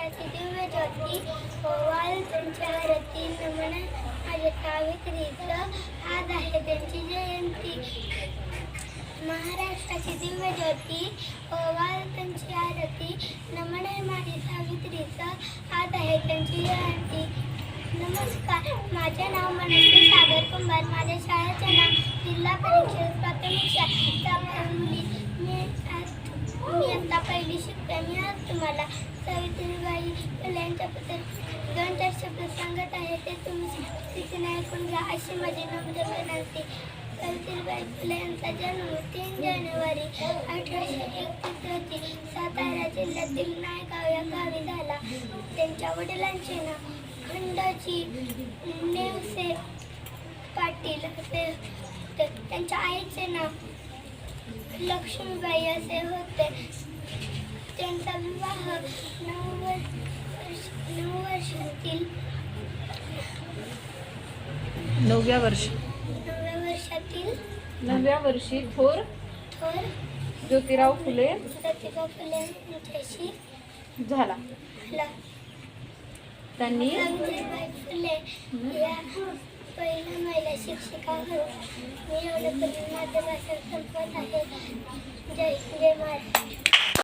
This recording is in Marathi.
महाराष्ट्राची दिव्य ज्योती ओवाल त्यांच्या रती नमन माझ्या सावित्रीचं आज आहे त्यांची जयंती. महाराष्ट्राची दिव्य ज्योती ओवाल त्यांची आरती नमन आहे सावित्रीचं. आज आहे त्यांची जयंती. नमस्कार. माझे नाव मनस्वी सागर कुंभार. माझ्या शाळेचे नाव जिल्हा परिषद प्राथमिक शाळा. मुली मी आज मी आता पहिली शिकते. मी आज तुम्हाला सावित्रीबाई दोन चार शब्द सांगत आहे ते तुम्ही तिथे ऐकून घ्या. अशी माझी नम्र विनंती. सावित्रीबाई फुले यांचा जन्म तीन जानेवारी अठराशे एकतीस रोजी सातारा जिल्ह्यातील नायगाव या गावी झाला. त्यांच्या वडिलांचे नाव खंडाजी नेवसे पाटील असे होते. त्यांच्या आईचे नाव लक्ष्मीबाई असे होते. त्यांचा विवाह नऊ वर्ष नऊ वर्षातील नवव्या वर्षी. नवव्या वर्षातील नवव्या वर्षी थोर थोर ज्योतिराव फुले प्रतिभा फुले यांच्याशी झाला. झाला. त्यांनी सावित्रीबाई फुले या पहिल्या महिला शिक्षिका मी एवढं भाषण संपत आहे. जय जय महाराज